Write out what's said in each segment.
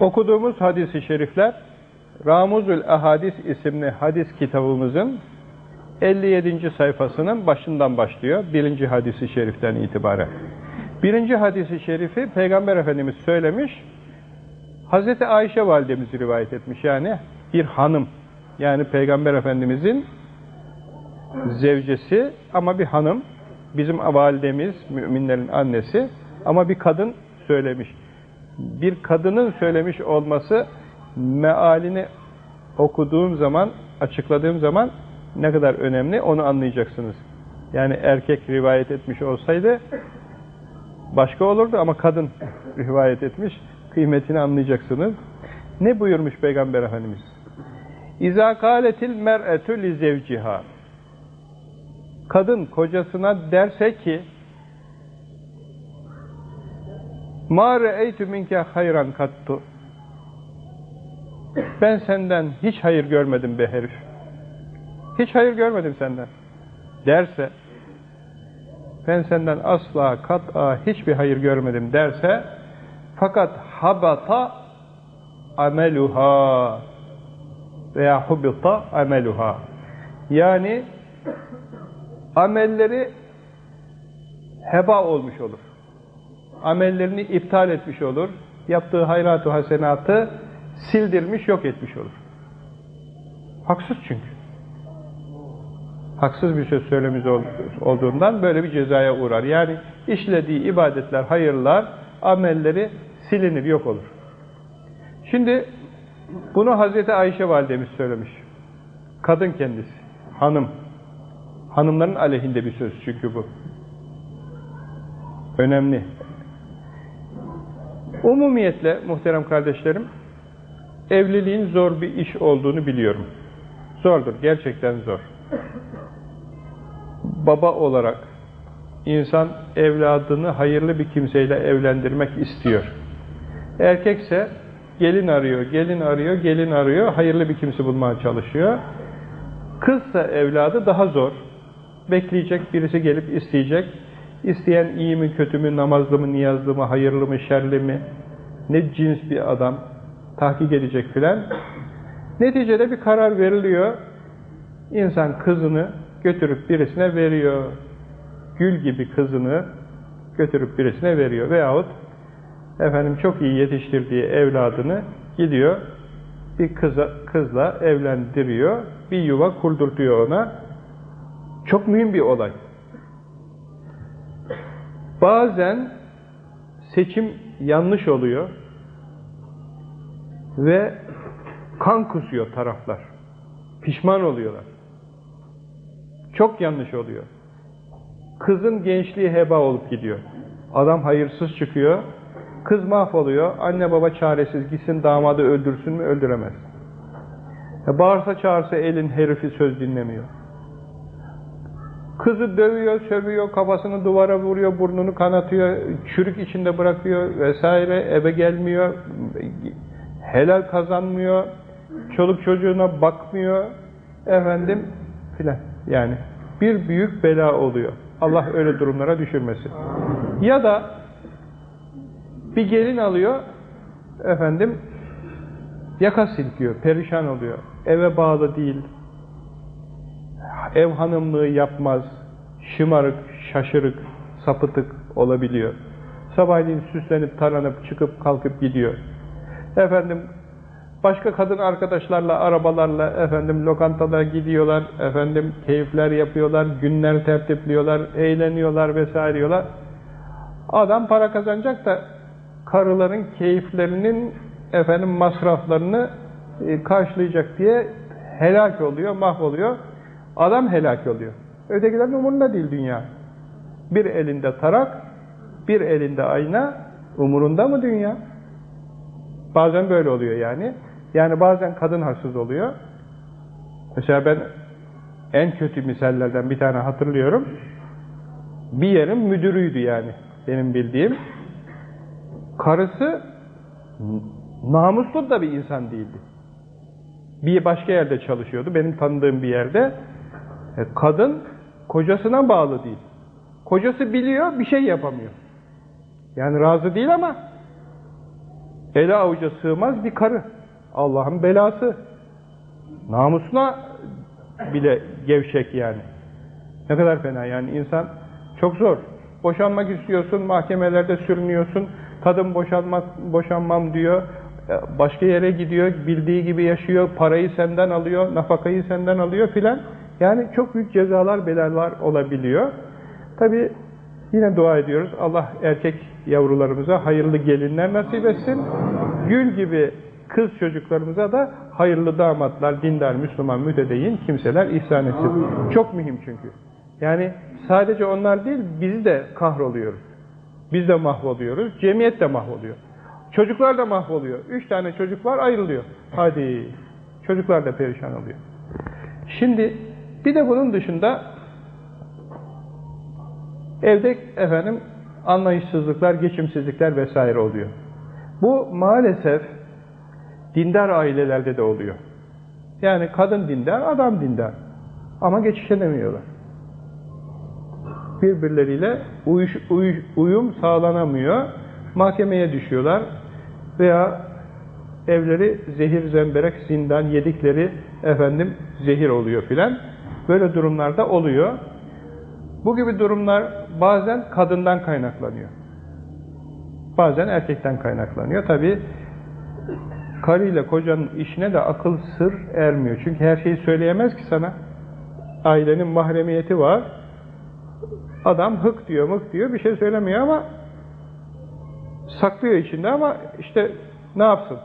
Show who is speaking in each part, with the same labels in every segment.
Speaker 1: Okuduğumuz hadisi şerifler Ramuzül Ahadis isimli hadis kitabımızın 57. sayfasının başından başlıyor. Birinci hadisi şeriften itibaren. Birinci hadisi şerifi Peygamber Efendimiz söylemiş. Hazreti Ayşe validemiz rivayet etmiş yani bir hanım. Yani Peygamber Efendimizin zevcesi ama bir hanım. Bizim validemiz, müminlerin annesi ama bir kadın söylemiş. Bir kadının söylemiş olması mealini okuduğum zaman, açıkladığım zaman ne kadar önemli onu anlayacaksınız. Yani erkek rivayet etmiş olsaydı başka olurdu ama kadın rivayet etmiş, kıymetini anlayacaksınız. Ne buyurmuş Peygamber Efendimiz? İza kâletil mer'etü li zevciha Kadın kocasına derse ki Ma re'eytü minke hayran kattu. Ben senden hiç hayır görmedim be herif. Hiç hayır görmedim senden. Derse, ben senden asla kat'a hiçbir hayır görmedim derse, fakat habata ameluha veya hubita ameluha. Yani amelleri heba olmuş olur. Amellerini iptal etmiş olur. Yaptığı hayratu hasenatı sildirmiş, yok etmiş olur. Haksız çünkü. Haksız bir söz söylemiş olduğundan böyle bir cezaya uğrar. Yani işlediği ibadetler, hayırlar, amelleri silinir, yok olur. Şimdi bunu Hazreti Ayşe validemiz söylemiş. Kadın kendisi, hanım. Hanımların aleyhinde bir söz çünkü bu. Önemli. Umumiyetle muhterem kardeşlerim, evliliğin zor bir iş olduğunu biliyorum. Zordur, gerçekten zor. Baba olarak insan evladını hayırlı bir kimseyle evlendirmek istiyor. Erkekse gelin arıyor, gelin arıyor, gelin arıyor, hayırlı bir kimse bulmaya çalışıyor. Kızsa evladı daha zor. Bekleyecek, birisi gelip isteyecek. İsteyen iyi mi, kötü mü, namazlı mı, niyazlı mı, hayırlı mı, şerli mi, ne cins bir adam, tahkik edecek filan. Neticede bir karar veriliyor. İnsan kızını götürüp birisine veriyor. Gül gibi kızını götürüp birisine veriyor. Veyahut efendim çok iyi yetiştirdiği evladını gidiyor bir kıza, kızla evlendiriyor. Bir yuva kurdurtuyor ona. Çok mühim bir olay. Bazen seçim yanlış oluyor ve kan kusuyor taraflar. Pişman oluyorlar. Çok yanlış oluyor. Kızın gençliği heba olup gidiyor. Adam hayırsız çıkıyor. Kız mahvoluyor. Anne baba çaresiz gitsin damadı öldürsün mü öldüremez. E bağırsa çağırsa elin herifi söz dinlemiyor. Kızı dövüyor, sövüyor, kafasını duvara vuruyor, burnunu kanatıyor, çürük içinde bırakıyor vesaire, eve gelmiyor, helal kazanmıyor, çoluk çocuğuna bakmıyor, efendim filan. Yani bir büyük bela oluyor. Allah öyle durumlara düşürmesin. Ya da bir gelin alıyor, efendim yaka silkiyor, perişan oluyor. Eve bağlı değil, ev hanımlığı yapmaz, şımarık, şaşırık, sapıtık olabiliyor. Sabahleyin süslenip, taranıp, çıkıp, kalkıp gidiyor. Efendim, başka kadın arkadaşlarla, arabalarla, efendim, lokantalara gidiyorlar, efendim, keyifler yapıyorlar, günler tertipliyorlar, eğleniyorlar vesaireyorlar. Adam para kazanacak da karıların keyiflerinin, efendim, masraflarını e, karşılayacak diye helak oluyor, mahvoluyor. Adam helak oluyor. Ötekilerin umurunda değil dünya. Bir elinde tarak, bir elinde ayna, umurunda mı dünya? Bazen böyle oluyor yani. Yani bazen kadın haksız oluyor. Mesela ben en kötü misallerden bir tane hatırlıyorum. Bir yerin müdürüydü yani benim bildiğim. Karısı namuslu da bir insan değildi. Bir başka yerde çalışıyordu. Benim tanıdığım bir yerde. E, kadın kocasına bağlı değil. Kocası biliyor, bir şey yapamıyor. Yani razı değil ama Ele avuca sığmaz bir karı. Allah'ın belası. Namusuna bile gevşek yani. Ne kadar fena yani insan çok zor. Boşanmak istiyorsun, mahkemelerde sürünüyorsun, kadın boşanmak, boşanmam diyor, e, başka yere gidiyor, bildiği gibi yaşıyor, parayı senden alıyor, nafakayı senden alıyor filan. Yani çok büyük cezalar, belalar olabiliyor. Tabi yine dua ediyoruz. Allah erkek yavrularımıza hayırlı gelinler nasip etsin. Gül gibi kız çocuklarımıza da hayırlı damatlar, dindar, Müslüman, mütedeyin kimseler ihsan etsin. Çok mühim çünkü. Yani sadece onlar değil, biz de kahroluyoruz. Biz de mahvoluyoruz, cemiyet de mahvoluyor. Çocuklar da mahvoluyor. Üç tane çocuk var, ayrılıyor. Hadi, çocuklar da perişan oluyor. Şimdi bir de bunun dışında evde efendim anlayışsızlıklar, geçimsizlikler vesaire oluyor. Bu maalesef dindar ailelerde de oluyor. Yani kadın dindar, adam dindar. Ama geçişemiyorlar. Birbirleriyle uyuş, uyuş, uyum sağlanamıyor. Mahkemeye düşüyorlar. Veya evleri zehir, zemberek, zindan yedikleri efendim zehir oluyor filan. Böyle durumlarda oluyor. Bu gibi durumlar bazen kadından kaynaklanıyor. Bazen erkekten kaynaklanıyor. Tabi karıyla kocanın işine de akıl sır ermiyor. Çünkü her şeyi söyleyemez ki sana. Ailenin mahremiyeti var. Adam hık diyor, mık diyor, bir şey söylemiyor ama saklıyor içinde ama işte ne yapsın?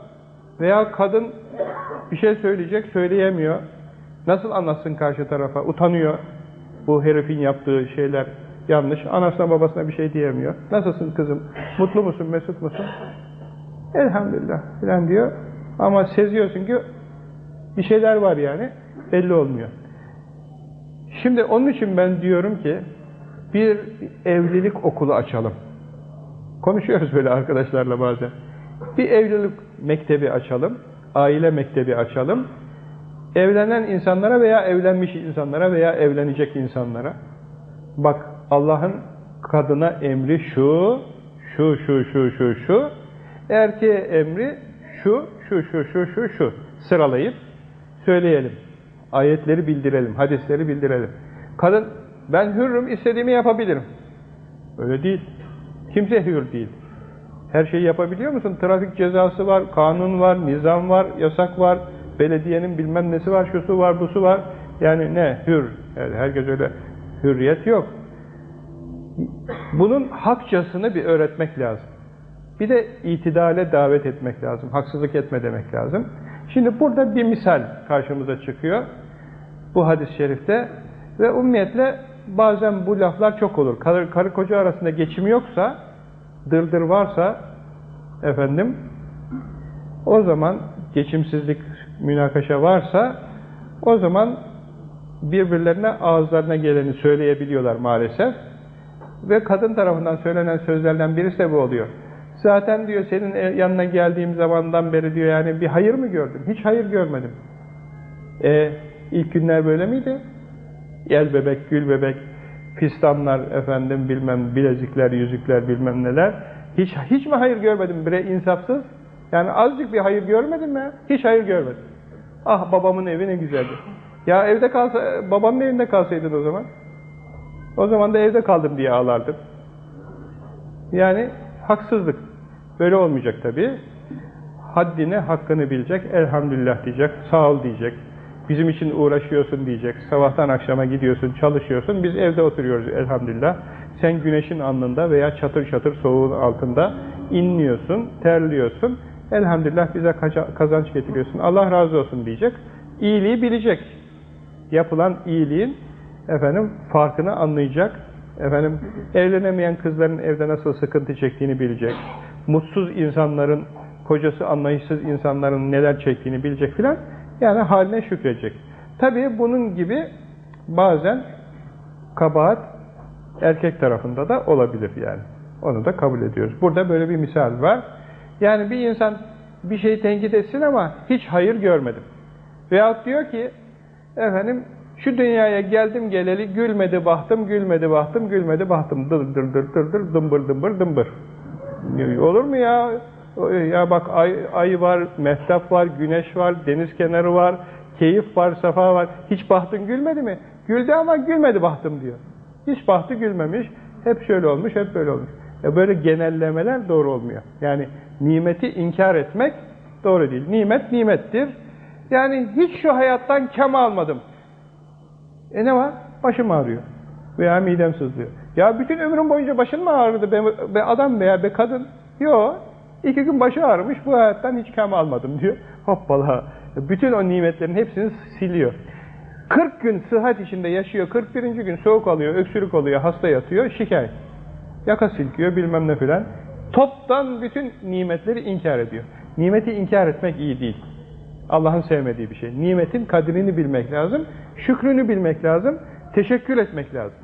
Speaker 1: Veya kadın bir şey söyleyecek, söyleyemiyor. Nasıl anlatsın karşı tarafa? Utanıyor. Bu herifin yaptığı şeyler yanlış. Anasına babasına bir şey diyemiyor. Nasılsın kızım? Mutlu musun, mesut musun? Elhamdülillah filan diyor. Ama seziyorsun ki bir şeyler var yani. Belli olmuyor. Şimdi onun için ben diyorum ki bir evlilik okulu açalım. Konuşuyoruz böyle arkadaşlarla bazen. Bir evlilik mektebi açalım. Aile mektebi açalım. Evlenen insanlara veya evlenmiş insanlara veya evlenecek insanlara. Bak Allah'ın kadına emri şu, şu, şu, şu, şu, şu. Erkeğe emri şu, şu, şu, şu, şu, şu. Sıralayıp söyleyelim. Ayetleri bildirelim, hadisleri bildirelim. Kadın, ben hürrüm, istediğimi yapabilirim. Öyle değil. Kimse hür değil. Her şeyi yapabiliyor musun? Trafik cezası var, kanun var, nizam var, yasak var, belediyenin bilmem nesi var, şusu var, busu var. Yani ne? Hür. Yani herkes öyle. Hürriyet yok. Bunun hakçasını bir öğretmek lazım. Bir de itidale davet etmek lazım. Haksızlık etme demek lazım. Şimdi burada bir misal karşımıza çıkıyor. Bu hadis-i şerifte. Ve ummiyetle bazen bu laflar çok olur. Karı, karı koca arasında geçim yoksa, dırdır varsa efendim o zaman geçimsizlik, münakaşa varsa o zaman birbirlerine ağızlarına geleni söyleyebiliyorlar maalesef. Ve kadın tarafından söylenen sözlerden birisi de bu oluyor. Zaten diyor senin yanına geldiğim zamandan beri diyor yani bir hayır mı gördüm? Hiç hayır görmedim. E ilk günler böyle miydi? Yel bebek, gül bebek, fistanlar efendim bilmem bilezikler, yüzükler bilmem neler. Hiç hiç mi hayır görmedim bre insafsız? Yani azıcık bir hayır görmedim mi? Hiç hayır görmedim. Ah babamın evi ne güzeldi. Ya evde kalsa, babamın evinde kalsaydın o zaman. O zaman da evde kaldım diye ağlardım. Yani haksızlık. Böyle olmayacak tabii. Haddini, hakkını bilecek, elhamdülillah diyecek, sağ ol diyecek. Bizim için uğraşıyorsun diyecek. Sabahtan akşama gidiyorsun, çalışıyorsun. Biz evde oturuyoruz elhamdülillah. Sen güneşin alnında veya çatır çatır soğuğun altında inliyorsun, terliyorsun. Elhamdülillah bize kazanç getiriyorsun. Allah razı olsun diyecek. İyiliği bilecek. Yapılan iyiliğin efendim farkını anlayacak. Efendim evlenemeyen kızların evde nasıl sıkıntı çektiğini bilecek. Mutsuz insanların, kocası anlayışsız insanların neler çektiğini bilecek filan. Yani haline şükredecek. Tabii bunun gibi bazen kabahat erkek tarafında da olabilir yani. Onu da kabul ediyoruz. Burada böyle bir misal var. Yani bir insan bir şeyi tenkit etsin ama hiç hayır görmedim. Veyahut diyor ki efendim şu dünyaya geldim geleli gülmedi bahtım, gülmedi bahtım, gülmedi bahtım. Dır dır dır dır dır dımbır dımbır dımbır. Olur mu ya? Ya bak ay, ay var, mehtap var, güneş var, deniz kenarı var, keyif var, safa var. Hiç bahtın gülmedi mi? Güldü ama gülmedi bahtım diyor. Hiç bahtı gülmemiş. Hep şöyle olmuş, hep böyle olmuş. Ya böyle genellemeler doğru olmuyor. Yani nimeti inkar etmek doğru değil. Nimet nimettir. Yani hiç şu hayattan kem almadım. E ne var? Başım ağrıyor. Veya midem sızlıyor. Ya bütün ömrüm boyunca başın mı ağrıdı be, be adam veya be kadın? Yok. İki gün başı ağrımış, bu hayattan hiç kem almadım diyor. Hoppala. Bütün o nimetlerin hepsini siliyor. 40 gün sıhhat içinde yaşıyor, 41. gün soğuk alıyor, öksürük oluyor, hasta yatıyor, şikayet. Yaka silkiyor, bilmem ne filan. Toptan bütün nimetleri inkar ediyor. Nimeti inkar etmek iyi değil. Allah'ın sevmediği bir şey. Nimetin kadrini bilmek lazım, şükrünü bilmek lazım, teşekkür etmek lazım.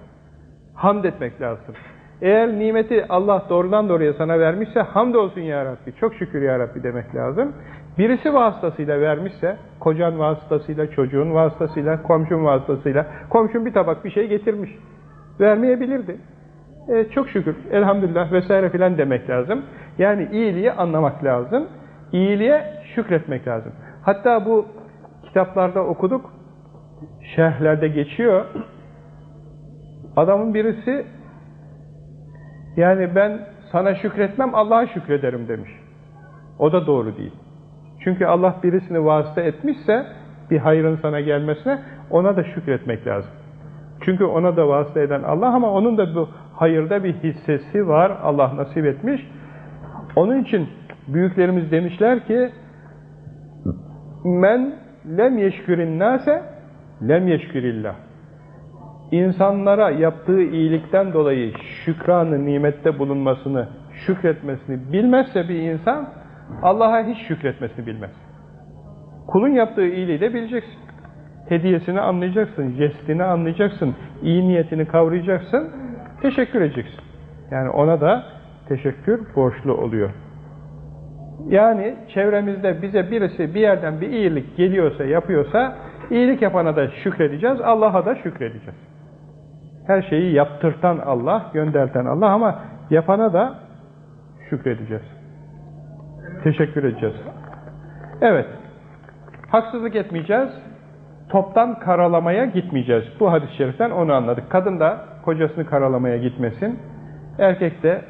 Speaker 1: Hamd etmek lazım. Eğer nimeti Allah doğrudan doğruya sana vermişse hamdolsun ya Rabbi, çok şükür ya Rabbi demek lazım. Birisi vasıtasıyla vermişse, kocan vasıtasıyla, çocuğun vasıtasıyla, komşun vasıtasıyla, komşun bir tabak bir şey getirmiş. Vermeyebilirdi. E, çok şükür, elhamdülillah vesaire filan demek lazım. Yani iyiliği anlamak lazım. İyiliğe şükretmek lazım. Hatta bu kitaplarda okuduk, şerhlerde geçiyor. Adamın birisi yani ben sana şükretmem Allah'a şükrederim demiş. O da doğru değil. Çünkü Allah birisini vasıta etmişse bir hayrın sana gelmesine ona da şükretmek lazım. Çünkü ona da vasıta eden Allah ama onun da bu hayırda bir hissesi var. Allah nasip etmiş. Onun için büyüklerimiz demişler ki men lem yeşkürin nase lem yeşkürillah insanlara yaptığı iyilikten dolayı şükranı, nimette bulunmasını, şükretmesini bilmezse bir insan, Allah'a hiç şükretmesini bilmez. Kulun yaptığı iyiliği de bileceksin. Hediyesini anlayacaksın, jestini anlayacaksın, iyi niyetini kavrayacaksın, teşekkür edeceksin. Yani ona da teşekkür borçlu oluyor. Yani çevremizde bize birisi bir yerden bir iyilik geliyorsa, yapıyorsa, iyilik yapana da şükredeceğiz, Allah'a da şükredeceğiz. Her şeyi yaptırtan Allah, gönderten Allah ama yapana da şükredeceğiz. Teşekkür edeceğiz. Evet. Haksızlık etmeyeceğiz. Toptan karalamaya gitmeyeceğiz. Bu hadis-i şeriften onu anladık. Kadın da kocasını karalamaya gitmesin. Erkek de